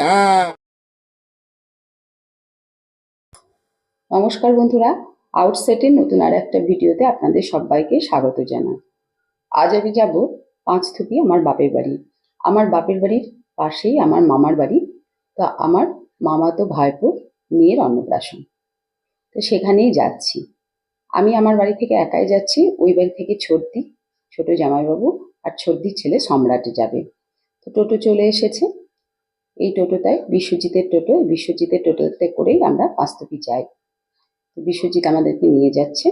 হ্যাঁ নমস্কার বন্ধুরা আউটসেটের নতুন আর একটা ভিডিওতে আপনাদের সবাইকে স্বাগত জানাই। আজ আমি যাব পাঁচথুপি, আমার বাপের বাড়ি। আমার বাপের বাড়ির পাশেই আমার মামার বাড়ি। তা আমার মামাতো ভাইপো মেয়ের অন্নপ্রাশন। তো সেখানেই যাচ্ছি। আমি আমার বাড়ি থেকে একাই যাচ্ছি, ওই বাড়ি থেকে ছোটদি ছোট জামাইবাবু আর ছোটদির ছেলে সম্রাটে যাবে। তো টোটো চলে এসেছে। এই টোটোটায় বিশ্বজিতের টোটো বিশ্বজিতের টোটোতে করেই আমরা পাঁচথুপি যাই। তো বিশ্বজিৎ আমাদেরকে নিয়ে যাচ্ছে।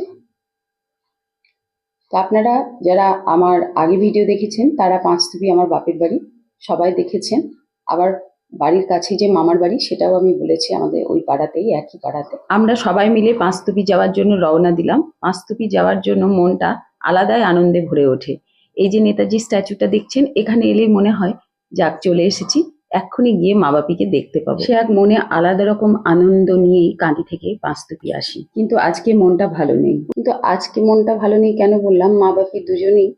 তো আপনারা যারা আমার আগে ভিডিও দেখেছেন, তারা পাঁচতুবি আমার বাপের বাড়ি সবাই দেখেছেন। আবার বাড়ির কাছে যে মামার বাড়ি, সেটাও আমি বলেছি আমাদের ওই পাড়াতেই, একই পাড়াতে। আমরা সবাই মিলে পাঁচতুপি যাওয়ার জন্য রওনা দিলাম। পাঁচতুপি যাওয়ার জন্য মনটা আলাদাই আনন্দে ভরে ওঠে। এই যে নেতাজি স্ট্যাচুটা দেখছেন, এখানে এলে মনে হয়, যাক, চলে এসেছি, এক্ষুনি গিয়ে মা বাপিকে দেখতে পাবো। সে এক মনে আলাদা রকম আনন্দ নিয়েই কাঁদি থেকে পাঁচতুপি আসি। কিন্তু আজকে মনটা ভালো নেই। কিন্তু আজকে মনটা ভালো নেই কেন বললাম? মা বাপি দুজনেই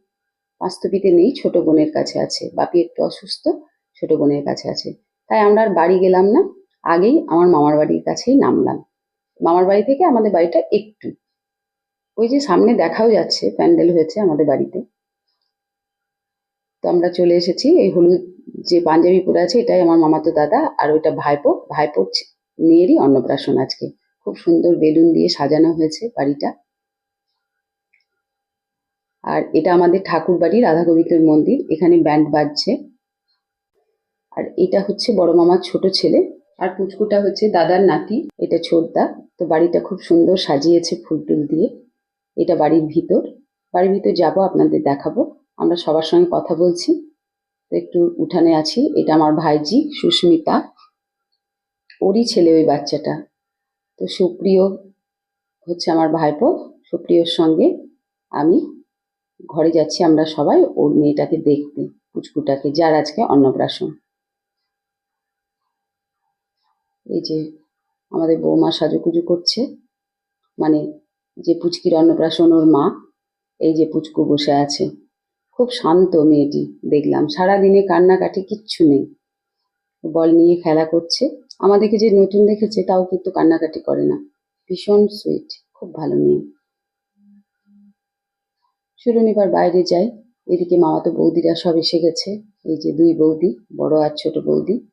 পাঁচতুপিতে নেই, ছোট বোনের কাছে আছে। বাপি একটু অসুস্থ, ছোট বোনের কাছে আছে। তাই আমরা আর বাড়ি গেলাম না। আগেই আমার মামার বাড়ির কাছেই নামলাম। মামার বাড়ি থেকে আমাদের বাড়িটা একটু। ওই যে সামনে দেখাও যাচ্ছে, প্যান্ডেল হয়েছে আমাদের বাড়িতে। তো আমরা চলে এসেছি, এই হলুদ যে পাঞ্জাবি পরে আছে, এটাই আমার মামাতো দাদা আর ওইটা ভাইপো। ভাইপোর মেয়েরই অন্নপ্রাশন আজকে। খুব সুন্দর বেলুন দিয়ে সাজানো হয়েছে বাড়িটা। আর এটা আমাদের ঠাকুর বাড়ি রাধা মন্দির। এখানে ব্যান্ড বাজছে। আর এটা হচ্ছে বড় মামার ছোট ছেলে। আর পুচকুটা হচ্ছে দাদার নাতি, এটা ছোটদা। তো বাড়িটা খুব সুন্দর সাজিয়েছে ফুল টুল দিয়ে। এটা বাড়ির ভিতর। বাড়ির ভিতর যাব, আপনাদের দেখাবো। আমরা সবার সঙ্গে কথা বলছি। তো একটু উঠানে আছি। এটা আমার ভাইজি, সুস্মিতা। ওরই ছেলে ওই বাচ্চাটা। তো সুপ্রিয় হচ্ছে আমার ভাইপো। সুপ্রিয়র সঙ্গে আমি ঘরে যাচ্ছি আমরা সবাই। ওর মেয়েটাকে দেখতে, পুচকুটাকে, যার আজকে অন্নপ্রাশন। এই যে আমাদের বৌমা সাজুকুজু করছে মানে যে পুচকির অন্নপ্রাশন ওর মা, এই যে পুচকু বসে আছে। খুব শান্ত মেয়েটি, দেখলাম। সারাদিনে কান্নাকাটি কিচ্ছু নেই। বল নিয়ে খেলা করছে। আমাদেরকে যে নতুন দেখেছে, তাও কিন্তু কান্নাকাটি করে না। ভীষণ সুইট খুব ভালো মেয়ে। চলুন এবার বাইরে যাই। এদিকে মামাতো বৌদিরা সব এসে গেছে। এই যে দুই বৌদি, বড় আর ছোট বৌদি।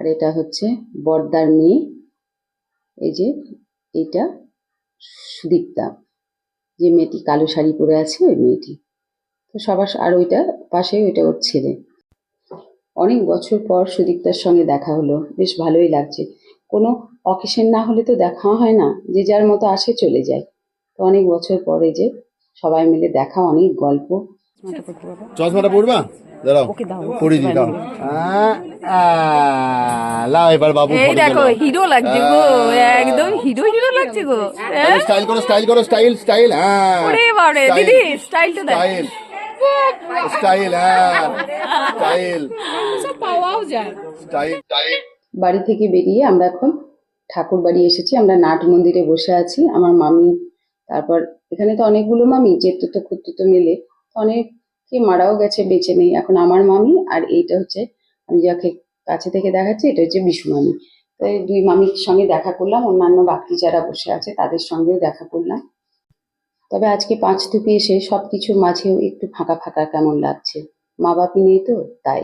আর এটা হচ্ছে বর্দার মেয়ে। এই যে এটা সুদীপ্তা। যে মেয়েটি কালো শাড়ি পরে আছে, ওই মেয়েটি। তো সবার আর ওইটা পাশে ওইটা ওর ছেলে। অনেক বছর পর সুদীপ্তার সঙ্গে দেখা হলো। বেশ ভালোই লাগছে। কোনো অকেশন না হলে তো দেখা হয় না। যে যার মতো আসে চলে যায়। তো অনেক বছর পরে যে সবাই মিলে দেখা, অনেক গল্প। চশমাটা পড়বা দাঁড়াও পড়িয়ে দি দাও। আহ, লাও এবার বাবু এই দেখো হিরো লাগছে গো একদম হিরো হিরো লাগছে গো। হ্যাঁ? স্টাইল করো স্টাইল করো স্টাইল স্টাইল হ্যাঁ। ওরে বাবারে দিদি স্টাইলটা দেখ। স্টাইল স্টাইল হ্যাঁ স্টাইল পাওয়াও যায়। স্টাইল স্টাইল বাড়ি থেকে বেরিয়ে আমরা এখন ঠাকুর বাড়ি এসেছি। আমরা নাট মন্দিরে বসে আছি। আমার মামি তারপর এখানে তো অনেকগুলো মামি যেতে তো খুঁড়তে তো মেলে অনেকে মারাও গেছে, বেঁচে নেই। এখন আমার মামি আর এইটা হচ্ছে, আমি যাকে কাছে থেকে দেখাচ্ছি, এটা হচ্ছে বিশু মামি। তো এই দুই মামির সঙ্গে দেখা করলাম, অন্যান্য বাকি যারা বসে আছে, তাদের সঙ্গেও দেখা করলাম। তবে আজকে পাঁচ থুপি এসে সব কিছুর মাঝেও একটু ফাঁকা ফাঁকা কেমন লাগছে? মা বাপি নেই তো, তাই।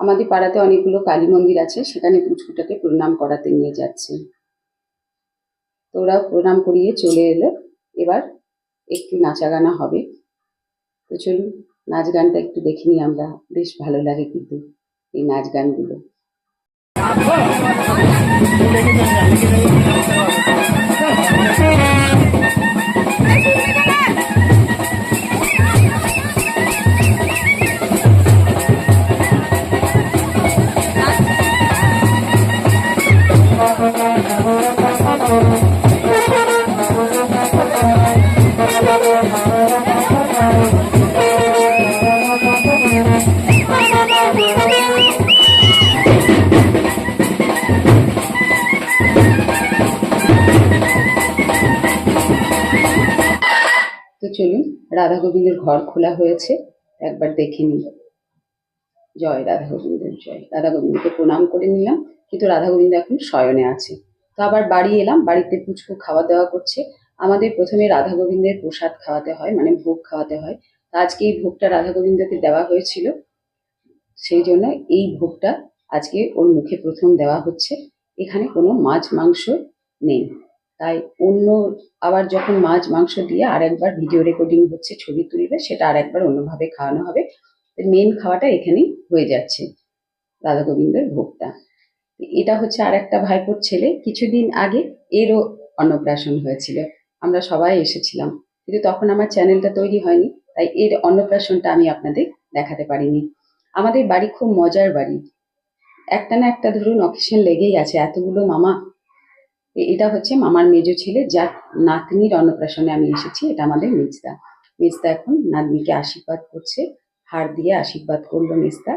আমাদের পাড়াতে অনেকগুলো কালী মন্দির আছে, সেখানে পুচকুটাকে প্রণাম করাতে নিয়ে যাচ্ছে। তো ওরা প্রণাম করিয়ে চলে এলো। এবার একটু নাচা গানা হবে। তো চলুন নাচ গানটা একটু দেখিনি আমরা। বেশ ভালো লাগে কিন্তু এই নাচ গানগুলো। তো চলুন, রাধা গোবিন্দের ঘর খোলা হয়েছে। একবার দেখে নিই। জয় রাধা গোবিন্দের জয়। রাধা গোবিন্দকে প্রণাম করে নিলাম, কিন্তু রাধা গোবিন্দ এখন শয়নে আছে। তো আবার বাড়ি এলাম, বাড়িতে পুচকু খাওয়া দাওয়া করছে। আমাদের প্রথমে রাধা গোবিন্দের প্রসাদ খাওয়াতে হয় মানে ভোগ খাওয়াতে হয়। তো আজকে এই ভোগটা রাধা গোবিন্দকে দেওয়া হয়েছিল। সেই জন্য এই ভোগটা আজকে ওর মুখে প্রথম দেওয়া হচ্ছে। এখানে কোনো মাছ, মাংস নেই। তাই অন্য আবার যখন মাছ, মাংস দিয়ে আরেকবার ভিডিও রেকর্ডিং হচ্ছে, ছবি তুলবে, সেটা আরেকবার অন্যভাবে খাওয়ানো হবে। মেন খাওয়াটা এখানেই হয়ে যাচ্ছে রাধা গোবিন্দের ভোগটা এটা হচ্ছে আর একটা ভাইপোর ছেলে। কিছুদিন আগে এরও অন্নপ্রাশন হয়েছিল। আমরা সবাই এসেছিলাম। কিন্তু তখন আমার চ্যানেলটা তৈরি হয়নি, তাই এর অন্নপ্রাশনটা আমি আপনাদের দেখাতে পারিনি। আমাদের বাড়ি খুব মজার বাড়ি। একটা না একটা ধরুন অকেশন লেগেই আছে। এতগুলো মামা এটা হচ্ছে মামার মেজো ছেলে, যার নাতনির অন্নপ্রাশনে আমি এসেছি, এটা আমাদের মেজদা। মেজদা এখন নাতনিকে আশীর্বাদ করছে, হার দিয়ে আশীর্বাদ করল মেজদা।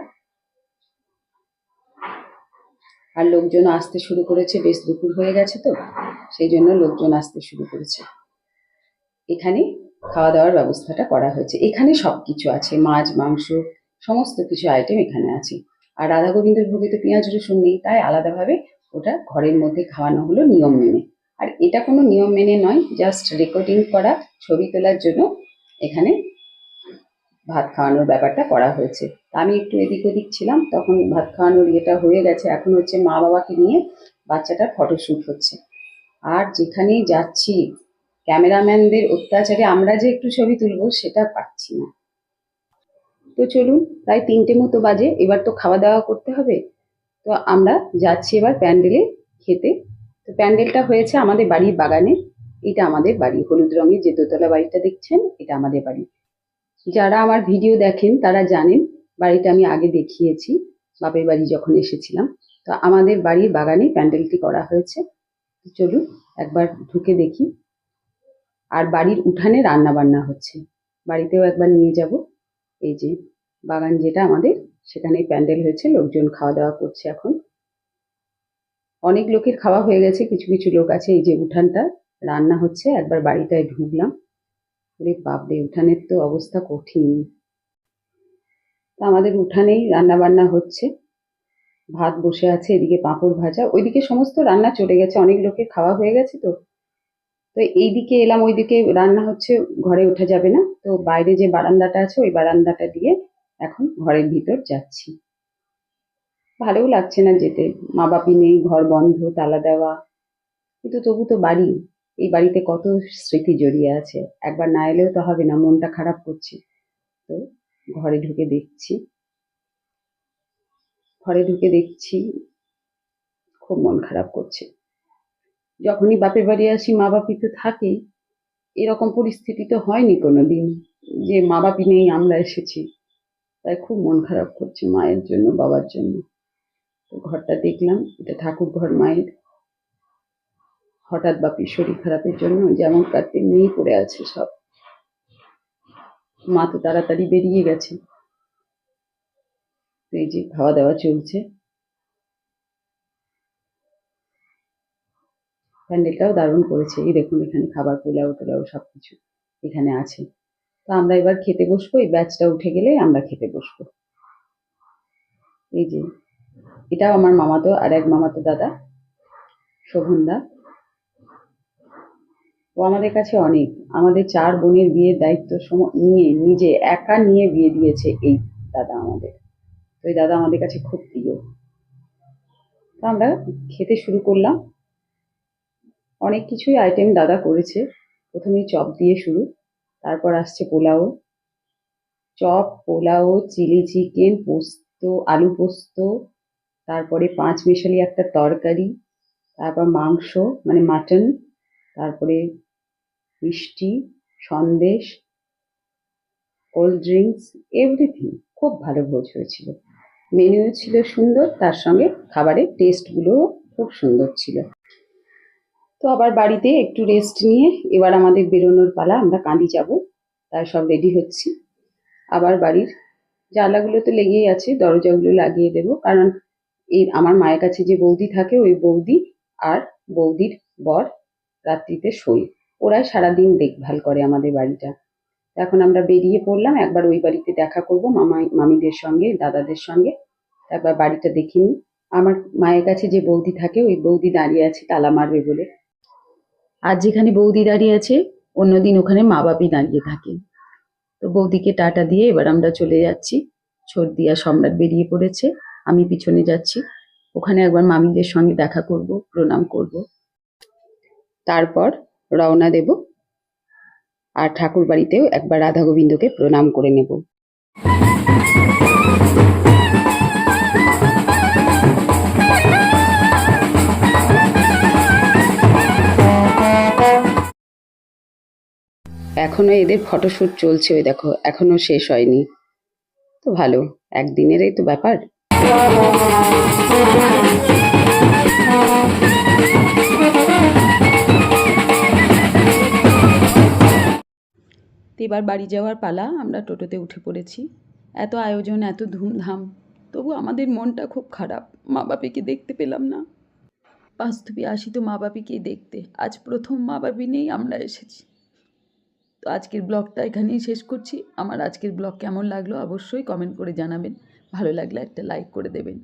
আর লোকজন আসতে শুরু করেছে, বেশ দুপুর হয়ে গেছে তো, সেই জন্য লোকজন আসতে শুরু করেছে। এখানে খাওয়া দাওয়ার ব্যবস্থাটা করা হয়েছে। এখানে সব কিছু আছে, মাছ, মাংস, সমস্ত কিছু আইটেম এখানে আছে। আর রাধা গোবিন্দের ভোগে তো পেঁয়াজ, রসুন নেই, তাই আলাদাভাবে ওটা ঘরের মধ্যে খাওয়ানো হলো নিয়ম মেনে। আর এটা কোনো নিয়ম মেনে নয় জাস্ট রেকর্ডিং করা, ছবি তোলার জন্য এখানে ভাত খাওয়ানোর ব্যাপারটা করা হয়েছে। আমি একটু এদিক ওদিক ছিলাম, তখন ভাত খাওয়ানোর ইয়েটা হয়ে গেছে। এখন হচ্ছে মা বাবাকে নিয়ে বাচ্চাটার ফটোশ্যুট হচ্ছে। আর যেখানেই যাচ্ছি, ক্যামেরাম্যানদের অত্যাচারে আমরা যে একটু ছবি তুলবো, সেটা পাচ্ছি না। তো চলুন, প্রায় তিনটে মতো বাজে, এবার তো খাওয়া দাওয়া করতে হবে। তো আমরা যাচ্ছি এবার প্যান্ডেলে খেতে। তো প্যান্ডেলটা হয়েছে আমাদের বাড়ির বাগানে। এটা আমাদের বাড়ি। হলুদ রঙের যে দোতলা বাড়িটা দেখছেন, এটা আমাদের বাড়ি। যারা আমার ভিডিও দেখেন, তারা জানেন, বাড়িটা আমি আগে দেখিয়েছি, বাপের বাড়ি যখন এসেছিলাম। তো আমাদের বাড়ির বাগানে প্যান্ডেলটি করা হয়েছে। চলুন একবার ঢুকে দেখি। আর বাড়ির উঠানে রান্না বান্না হচ্ছে। বাড়িতেও একবার নিয়ে যাব। এই যে বাগান যেটা আমাদের সেখানে প্যান্ডেল হয়েছে, লোকজন খাওয়া দাওয়া করছে এখন। অনেক লোকের খাওয়া হয়ে গেছে, কিছু কিছু লোক আছে এই যে উঠানটা, রান্না হচ্ছে, একবার বাড়িটায় ঢুকলাম। ওরে বাপরে, উঠানের তো অবস্থা কঠিন। তা আমাদের উঠানেই রান্না বান্না হচ্ছে। ভাত বসে আছে, এদিকে পাঁপড় ভাজা, ওইদিকে সমস্ত রান্না চলে গেছে, অনেক লোকের খাওয়া হয়ে গেছে তো। তো এইদিকে এলাম, ওইদিকে রান্না হচ্ছে, ঘরে ওঠা যাবে না। তো বাইরে যে বারান্দাটা আছে, ওই বারান্দাটা দিয়ে এখন ঘরের ভিতর যাচ্ছি। ভালোও লাগছে না যেতে। মা বাপি নেই, ঘর বন্ধ, তালা দেওয়া। কিন্তু তবু তো বাড়ি। এই বাড়িতে কত স্মৃতি জড়িয়ে আছে। একবার না এলেও তো হবে না, মনটা খারাপ করছে। তো ঘরে ঢুকে দেখছি। ঘরে ঢুকে দেখছি, খুব মন খারাপ করছে। যখনই বাপের বাড়ি আসি মা বাপি তো থাকেই। এরকম পরিস্থিতি তো হয়নি কোনো দিন যে মা বাপি নেই, আমরা এসেছি। তাই খুব মন খারাপ করছে মায়ের জন্য, বাবার জন্য। তো ঘরটা দেখলাম, এটা ঠাকুর ঘর মায়ের। হঠাৎ বাপির শরীর খারাপের জন্য যেমন কার তেমনিই পড়ে আছে সব। মা তো তাড়াতাড়ি বেরিয়ে গেছে। এই যে খাওয়া দাওয়া চলছে। প্যান্ডেলটাও দারুণ করেছে। এই দেখুন এখানে খাবার পোলাও টোলাও সব কিছু এখানে আছে। তো আমরা এবার খেতে বসবো, এই ব্যাচটা উঠে গেলে আমরা খেতে বসবো। এই যে, এটাও আমার মামাতো আর এক মামাতো দাদা শোভনদা ও আমাদের কাছে অনেক। আমাদের চার বোনের বিয়ের দায়িত্ব নিয়ে, নিজে একা নিয়ে বিয়ে দিয়েছে এই দাদা আমাদের। তো এই দাদা আমাদের কাছে খুব প্রিয়। তো আমরা খেতে শুরু করলাম। অনেক কিছুই আইটেম দাদা করেছে। প্রথমেই চপ দিয়ে শুরু। তারপর আসছে pulao. Chop, pulao, chilli chicken, পোস্ত, আলু পোস্ত, তারপরে পাঁচ মিশালি একটা তরকারি, তারপর মাংস মানে মাটন, তারপরে মিষ্টি, সন্দেশ, কোল্ড ড্রিঙ্কস, এভরিথিং। খুব ভালো ভোজ হয়েছিল। মেনুও ছিল সুন্দর, তার সঙ্গে খাবারের টেস্টগুলোও খুব সুন্দর ছিল। তো আবার বাড়িতে একটু রেস্ট নিয়ে এবার আমাদের বেরোনোর পালা, আমরা কাঁদি যাব, তাই সব রেডি হচ্ছি। আবার বাড়ির জানলাগুলো তো লেগেই আছে, দরজাগুলো লাগিয়ে দেবো, কারণ এই আমার মায়ের কাছে যে বৌদি থাকে, ওই বৌদি আর বৌদির বর রাত্রিতে শোয়। ওরাই সারাদিন দেখভাল করে আমাদের বাড়িটা। এখন আমরা বেরিয়ে পড়লাম, একবার ওই বাড়িতে দেখা করব, মামাই, মামিদের সঙ্গে, দাদাদের সঙ্গে। একবার বাড়িটা দেখিনি। আমার মায়ের কাছে যে বৌদি থাকে, ওই বৌদি দাঁড়িয়ে আছে, তালা মারবে বলে। আর যেখানে বৌদি দাঁড়িয়ে আছে, অন্যদিন ওখানে মা বাপি দাঁড়িয়ে থাকে। তো বৌদিকে টাটা দিয়ে এবার আমরা চলে যাচ্ছি। সর্দি আর সম্রাট বেরিয়ে পড়েছে, আমি পিছনে যাচ্ছি। ওখানে একবার মামিদের সঙ্গে দেখা করব, প্রণাম করব। তারপর রওনা দেব আর ঠাকুর বাড়িতেও একবার রাধা গোবিন্দকে প্রণাম করে নেব। এখনও এদের ফটোশ্যুট চলছে, ওই দেখো, এখনও শেষ হয়নি। তো ভালো, একদিনেরই তো ব্যাপার। এবার বাড়ি যাওয়ার পালা, আমরা টোটোতে উঠে পড়েছি। এত আয়োজন, এত ধুমধাম, তবু আমাদের মনটা খুব খারাপ। মা বাপিকে দেখতে পেলাম না। বাস্তবে আসি তো মা বাপিকেই দেখতে। আজ প্রথম মা বাপি নেই আমরা এসেছি। তো আজকের ব্লগটা এখানেই শেষ করছি। আমার আজকের ব্লগ কেমন লাগল অবশ্যই কমেন্ট করে জানাবেন। ভালো লাগলে একটা লাইক করে দেবেন।